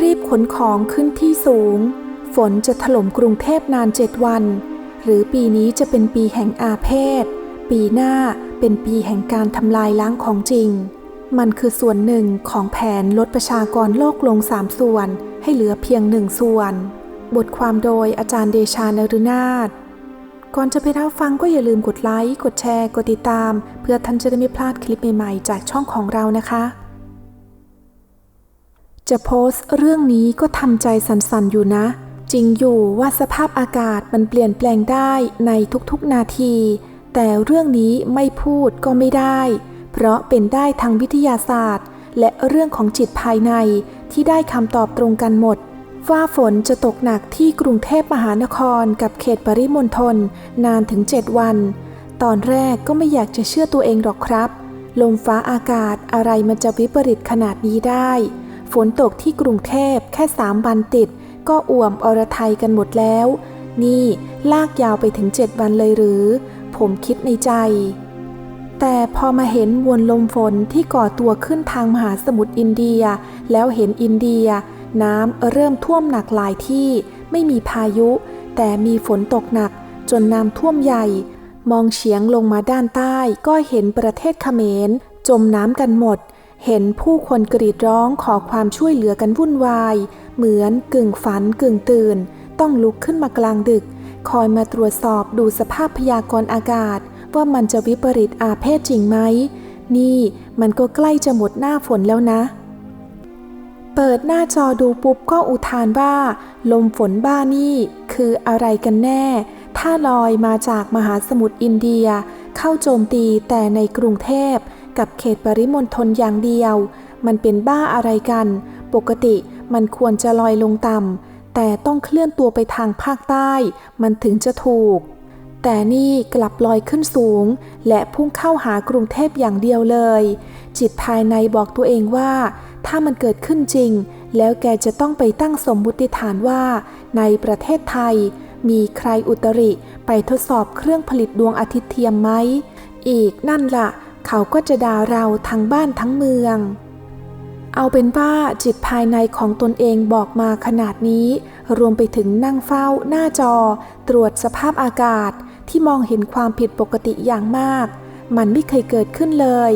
รีบขนของขึ้นที่สูง ฝนจะถล่มกรุงเทพนานเจ็ดวัน หรือปีนี้จะเป็นปีแห่งอาเพศ ปีหน้าเป็นปีแห่งการทำลายล้างของจริง มันคือส่วนหนึ่งของแผนลดประชากรโลกลงสามส่วน ให้เหลือเพียงหนึ่งส่วน บทความโดยอาจารย์เดชานรุนาถก่อนจะไปรับฟังก็อย่าลืมกดไลค์ กดแชร์ กดติดตาม เพื่อท่านจะได้ไม่พลาดคลิปใหม่ๆ จากช่องของเรานะคะ จะโพสต์เรื่องนี้ก็ทำใจสั่นๆอยู่นะ จริงอยู่ว่าสภาพอากาศมันเปลี่ยนแปลงได้ในทุกๆนาที แต่เรื่องนี้ไม่พูดก็ไม่ได้ เพราะเป็นได้ทางวิทยาศาสตร์ และเรื่องของจิตภายในที่ได้คำตอบตรงกันหมด ว่าฝนจะตกหนักที่กรุงเทพมหานครกับเขตปริมณฑลนานถึง 7 วัน ตอนแรกก็ไม่อยากจะเชื่อตัวเองหรอกครับ ลมฟ้าอากาศอะไรมันจะวิปริตขนาดนี้ได้ ฝนตกที่กรุงเทพแค่สามวันติด ก็อ่วมอรไทยกันหมดแล้ว นี่ลากยาวไปถึง7วันเลยหรือ ผมคิดในใจ แต่พอมาเห็นวลลมฝนที่ก่อตัวขึ้นทางมหาสมุทรอินเดีย แล้วเห็นอินเดีย น้ำเริ่มท่วมหนักหลายที่ไม่มีพายุ แต่มีฝนตกหนักจนน้ำท่วมใหญ่ มองเฉียงลงมาด้านใต้ก็เห็นประเทศเขมร จมน้ำกันหมด เห็นผู้คนกรีดร้องขอความช่วยเหลือกันวุ่นวาย เหมือนกึ่งฝันกึ่งตื่น ต้องลุกขึ้นมากลางดึก คอยมาตรวจสอบดูสภาพพยากรณ์อากาศ ว่ามันจะวิปริตอาเพศจริงไหม นี่มันก็ใกล้จะหมดหน้าฝนแล้วนะ เปิดหน้าจอดูปุ๊บก็อุทานว่า ลมฝนบ้านี่ คืออะไรกันแน่ ถ้าลอยมาจากมหาสมุทรอินเดีย เข้าโจมตีแต่ในกรุงเทพ กับเขตปริมณฑลอย่างเดียว มันเป็นบ้าอะไรกัน ปกติมันควรจะลอยลงต่ำแต่ต้องเคลื่อนตัวไปทางภาคใต้ มันถึงจะถูก แต่นี่กลับลอยขึ้นสูง และพุ่งเข้าหากรุงเทพอย่างเดียวเลย จิตภายในบอกตัวเองว่า ถ้ามันเกิดขึ้นจริง แล้วแกจะต้องไปตั้งสมมุติฐานว่า ในประเทศไทย มีใครอุตริไปทดสอบเครื่องผลิตดวงอาทิตย์เทียมไหมอีกนั่นละ่ะ เขาก็จะด่าเราทั้งบ้านทั้งเมือง เอาเป็นว่าจิตภายในของตนเองบอกมาขนาดนี้ รวมไปถึงนั่งเฝ้าหน้าจอ ตรวจสภาพอากาศที่มองเห็นความผิดปกติอย่างมาก มันไม่เคยเกิดขึ้นเลย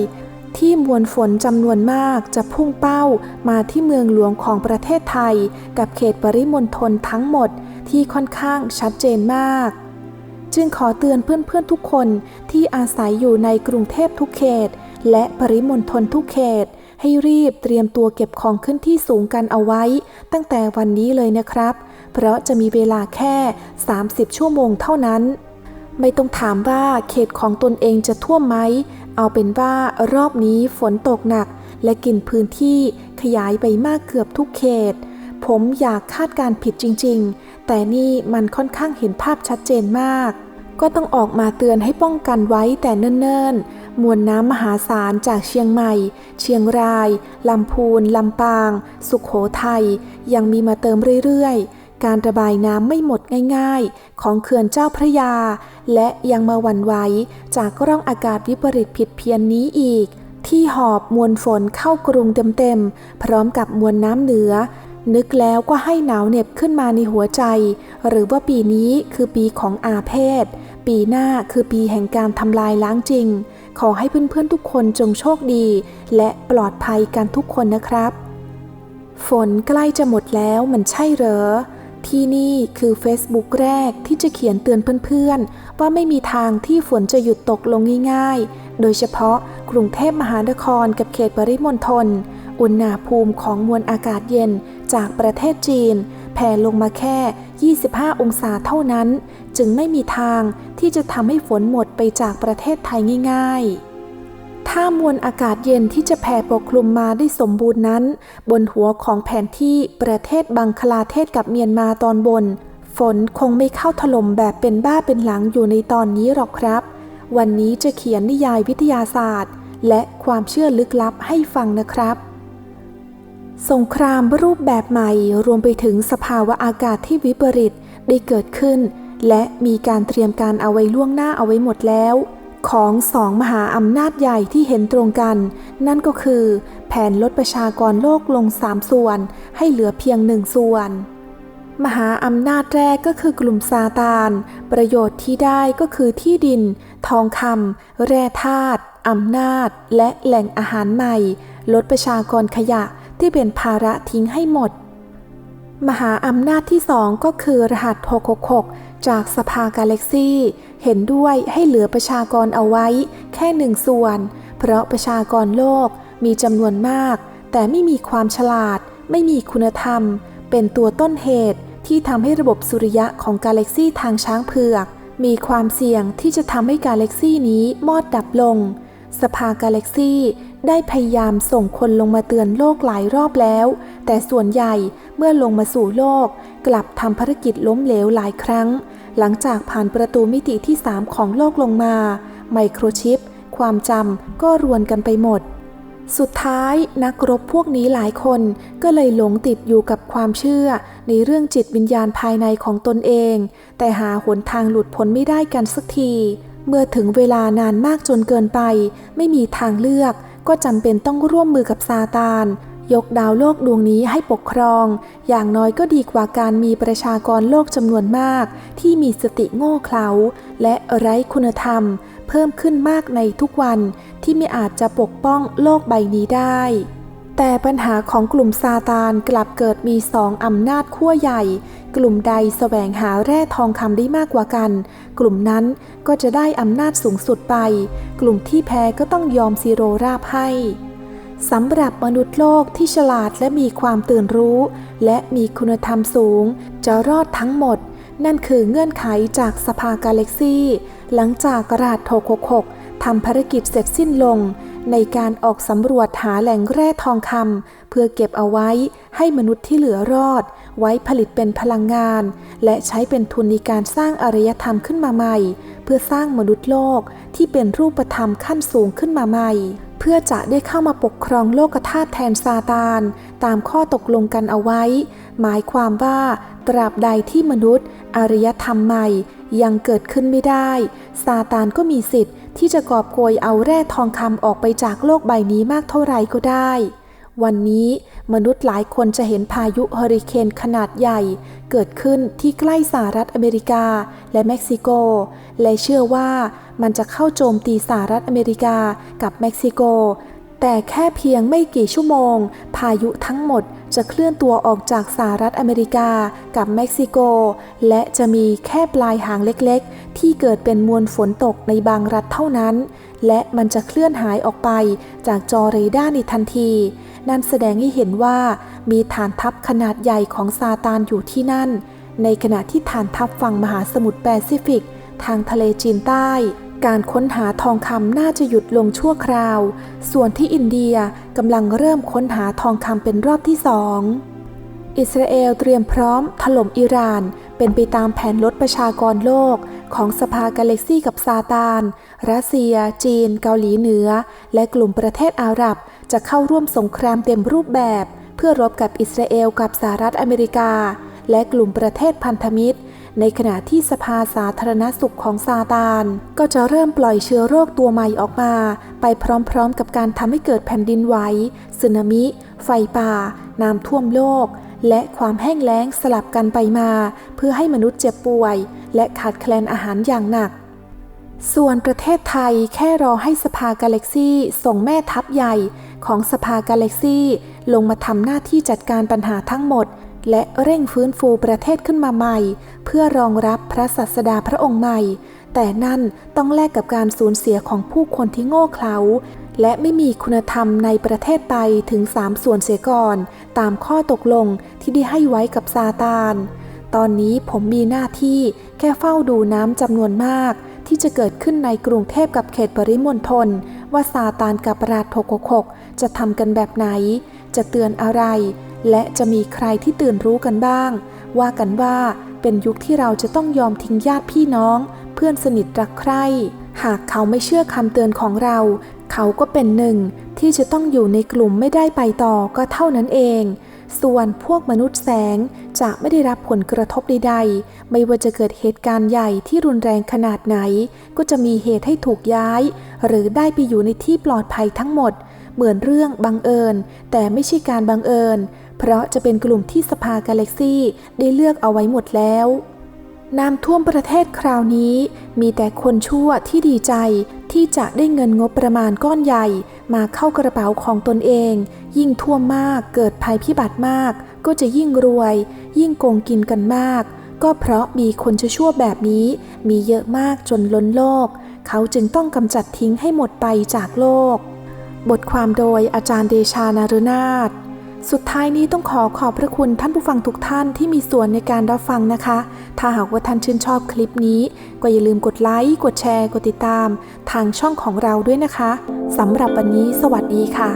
ที่มวลฝนจำนวนมากจะพุ่งเป้ามาที่เมืองหลวงของประเทศไทย กับเขตปริมณฑลทั้งหมดที่ค่อนข้างชัดเจนมาก จึงขอเตือนเพื่อนๆทุกคนที่อาศัยอยู่ในกรุงเทพทุกเขต และปริมณฑลทุกเขต ให้รีบเตรียมตัวเก็บของขึ้นที่สูงกันเอาไว้ ตั้งแต่วันนี้เลยนะครับ เพราะจะมีเวลาแค่ 30 ชั่วโมงเท่านั้น ไม่ต้องถามว่าเขตของตนเองจะท่วมไหม เอาเป็นว่ารอบนี้ฝนตกหนัก และกินพื้นที่ขยายไปมากเกือบทุกเขต ผมอยากคาดการผิดจริง ๆ แต่นี่มันค่อนข้างเห็นภาพชัดเจนมาก ก็ต้องออกมาเตือนให้ป้องกันไว้แต่เนิ่นๆ มวลน้ำมหาศาลจากเชียงใหม่ เชียงราย ลำพูน ลำปาง สุขโขทัยยังมีมาเติมเรื่อยๆการระบายน้ำไม่หมดง่ายๆ ของเขื่อนเจ้าพระยา และยังมาหวั่นไหวจากร่องอากาศวิปริตผิดเพี้ยนนี้อีก ที่หอบมวลฝนเข้ากรุงเต็มๆ พร้อมกับมวลน้ำเหนือ นึกแล้วก็ให้หนาวเหน็บขึ้นมาในหัวใจ หรือว่าปีนี้คือปีของอาเพศ ปีหน้าคือปีแห่งการทำลายล้างจริง ขอให้เพื่อนๆทุกคนจงโชคดี และปลอดภัยกันทุกคนนะครับ ฝนใกล้จะหมดแล้วมันใช่เหรอ ที่นี่คือ Facebook แรกที่จะเขียนเตือนเพื่อนๆ ว่าไม่มีทางที่ฝนจะหยุดตกลงง่ายๆ โดยเฉพาะกรุงเทพมหานครกับเขตปริมณฑลอุณหภูมิของมวลอากาศเย็น จากประเทศจีน แผ่ลงมาแค่ 25 องศาเท่านั้น จึงไม่มีทางที่จะทำให้ฝนหมดไปจากประเทศไทยง่าย ๆ ถ้ามวลอากาศเย็นที่จะแผ่ปกคลุมมาได้สมบูรณ์นั้น บนหัวของแผนที่ประเทศบังคลาเทศกับเมียนมาตอนบน ฝนคงไม่เข้าถล่มแบบเป็นบ้าเป็นหลังอยู่ในตอนนี้หรอกครับ วันนี้จะเขียนนิยายวิทยาศาสตร์ และความเชื่อลึกลับให้ฟังนะครับ สงครามรูปแบบใหม่รวมไปถึงสภาวะอากาศที่วิปริตได้เกิดขึ้น และมีการเตรียมการเอาไว้ล่วงหน้าเอาไว้หมดแล้ว ของสองมหาอำนาจใหญ่ที่เห็นตรงกัน นั่นก็คือ แผนลดประชากรโลกลง 3 ส่วน ให้เหลือเพียงหนึ่งส่วน มหาอำนาจแรกก็คือกลุ่มซาตาน ประโยชน์ที่ได้ก็คือที่ดิน ทองคำแร่ธาตุอำนาจ และแหล่งอาหารใหม่ ลดประชากรขยะ ที่เป็นภาระทิ้งให้หมด มหาอำนาจที่สองก็คือรหัส 666 จากสภากาแล็กซี่ เห็นด้วยให้เหลือประชากรเอาไว้ แค่หนึ่งส่วน เพราะประชากรโลกมีจำนวนมาก แต่ไม่มีความฉลาด ไม่มีคุณธรรม เป็นตัวต้นเหตุที่ทำให้ระบบสุริยะของกาแล็กซี่ทางช้างเผือก มีความเสี่ยงที่จะทำให้กาแล็กซี่นี้มอดดับลง สภากาแล็กซี่ ได้พยายามส่งคนลงมาเตือนโลกหลายรอบแล้ว แต่ส่วนใหญ่เมื่อลงมาสู่โลก กลับทำภารกิจล้มเหลวหลายครั้ง หลังจากผ่านประตูมิติที่ 3 ของโลกลงมา ไมโครชิป ความจำก็รวนกันไปหมด สุดท้ายนักรบพวกนี้หลายคนก็เลยหลงติดอยู่กับความเชื่อ ในเรื่องจิตวิญญาณภายในของตนเอง แต่หาหนทางหลุดพ้นไม่ได้กันสักที เมื่อถึงเวลานานมากจนเกินไป ไม่มีทางเลือก ก็จำเป็นต้องร่วมมือกับซาตาน ยกดาวโลกดวงนี้ให้ปกครอง อย่างน้อยก็ดีกว่าการมีประชากรโลกจำนวนมาก ที่มีสติโง่เขลาและไร้คุณธรรม เพิ่มขึ้นมากในทุกวันที่ไม่อาจจะปกป้องโลกใบนี้ได้ แต่ปัญหาของกลุ่มซาตานกลับเกิดมีสองอำนาจขั้วใหญ่ กลุ่มใดแสวงหาแร่ทองคำได้มากกว่ากัน กลุ่มนั้นก็จะได้อำนาจสูงสุดไป กลุ่มที่แพ้ก็ต้องยอมซีโรราบให้สำหรับมนุษย์โลกที่ฉลาดและมีความตื่นรู้ และมีคุณธรรมสูง จะรอดทั้งหมด นั่นคือเงื่อนไขจากสภากาแล็กซี่ หลังจากกระดาษ666ทำภารกิจเสร็จสิ้นลง ในการออกสำรวจหาแหล่งแร่ทองคำเพื่อเก็บเอาไว้ให้มนุษย์ที่เหลือรอด ไว้ผลิตเป็นพลังงาน และใช้เป็นทุนในการสร้างอารยธรรมขึ้นมาใหม่ เพื่อสร้างมนุษย์โลกที่เป็นรูปธรรมขั้นสูงขึ้นมาใหม่ เพื่อจะได้เข้ามาปกครองโลกธาตุแทนซาตาน ตามข้อตกลงกันเอาไว้ หมายความว่าตราบใดที่มนุษย์ อารยธรรมใหม่ยังเกิดขึ้นไม่ได้ ซาตานก็มีสิทธิ์ ที่จะกอบโกยเอาแร่ทองคำออกไปจากโลกใบนี้มากเท่าไรก็ได้ วันนี้มนุษย์หลายคนจะเห็นพายุเฮอริเคนขนาดใหญ่ เกิดขึ้นที่ใกล้สหรัฐอเมริกาและเม็กซิโก และเชื่อว่ามันจะเข้าโจมตีสหรัฐอเมริกากับเม็กซิโก แต่แค่เพียงไม่กี่ชั่วโมง พายุทั้งหมดจะเคลื่อนตัวออกจากสหรัฐอเมริกากับเม็กซิโก และจะมีแค่ปลายหางเล็กๆ ที่เกิดเป็นมวลฝนตกในบางรัฐเท่านั้น และมันจะเคลื่อนหายออกไปจากจอเรดาร์ในทันที นั่นแสดงให้เห็นว่ามีฐานทัพขนาดใหญ่ของซาตานอยู่ที่นั่น ในขณะที่ฐานทัพฝั่งมหาสมุทรแปซิฟิก ทางทะเลจีนใต้ การค้นหาทองคำน่าจะหยุดลงชั่วคราว ส่วนที่อินเดียกำลังเริ่มค้นหาทองคำเป็นรอบที่สอง อิสราเอลเตรียมพร้อมถล่มอิหร่าน เป็นไปตามแผนลดประชากรโลกของสภากาเล็กซี่กับซาตาน รัสเซีย จีน เกาหลีเหนือ และกลุ่มประเทศอาหรับจะเข้าร่วมสงครามเต็มรูปแบบ เพื่อรบกับอิสราเอลกับสหรัฐอเมริกา และกลุ่มประเทศพันธมิตร ในขณะที่สภาสาธารณสุขของซาตาน ก็จะเริ่มปล่อยเชื้อโรคตัวใหม่ออกมา ไปพร้อมๆกับการทำให้เกิดแผ่นดินไหวสึนามิ ไฟป่า น้ำท่วมโลก และความแห้งแล้งสลับกันไปมา เพื่อให้มนุษย์เจ็บป่วย และขาดแคลนอาหารอย่างหนักส่วนประเทศไทยแค่รอให้สภากาแล็กซี่ส่งแม่ทัพใหญ่ของสภากาแล็กซี่ลงมาทำหน้าที่จัดการปัญหาทั้งหมด และเร่งฟื้นฟูประเทศขึ้นมาใหม่ เพื่อรองรับพระศาสดาพระองค์ใหม่ แต่นั่นต้องแลกกับการสูญเสียของผู้คนที่โง่เขลาและไม่มีคุณธรรมในประเทศไปถึง 3 ส่วนเสียก่อน ตามข้อตกลงที่ได้ให้ไว้กับซาตาน ตอนนี้ผมมีหน้าที่แค่เฝ้าดูน้ำจำนวนมาก ที่จะเกิดขึ้นในกรุงเทพกับเขตปริมณฑลว่าซาตานกับราชโทโกกจะทำกันแบบไหน จะเตือนอะไร และจะมีใครที่ตื่นรู้กันบ้าง ว่ากันว่าเป็นยุคที่เราจะต้องยอมทิ้งญาติพี่น้อง เพื่อนสนิทรักใคร่ หากเขาไม่เชื่อคำเตือนของเรา เขาก็เป็นหนึ่ง ที่จะต้องอยู่ในกลุ่มไม่ได้ไปต่อก็เท่านั้นเอง ส่วนพวกมนุษย์แสงจะไม่ได้รับผลกระทบใดๆ ไม่ว่าจะเกิดเหตุการณ์ใหญ่ที่รุนแรงขนาดไหน ก็จะมีเหตุให้ถูกย้าย หรือได้ไปอยู่ในที่ปลอดภัยทั้งหมด เหมือนเรื่องบังเอิญ แต่ไม่ใช่การบังเอิญ เพราะจะเป็นกลุ่มที่สภากาแล็กซี่ได้เลือกเอาไว้หมดแล้วน้ำท่วมประเทศคราวนี้ มีแต่คนชั่วที่ดีใจที่จะได้เงินงบประมาณก้อนใหญ่ มาเข้ากระเป๋าของตนเอง ยิ่งท่วมมากเกิดภัยพิบัติมาก ก็จะยิ่งรวย ยิ่งโกงกินกันมาก ก็เพราะมีคนชั่วแบบนี้ มีเยอะมากจนล้นโลก เขาจึงต้องกำจัดทิ้งให้หมดไปจากโลก บทความโดยอาจารย์เดชานารุนาถสุดท้ายนี้ต้องขอขอบพระคุณท่านผู้ฟังทุกท่านที่มีส่วนในการรับฟังนะคะ ถ้าหากว่าท่านชื่นชอบคลิปนี้ ก็อย่าลืมกดไลค์ กดแชร์ กดติดตาม ทางช่องของเราด้วยนะคะ สำหรับวันนี้สวัสดีค่ะ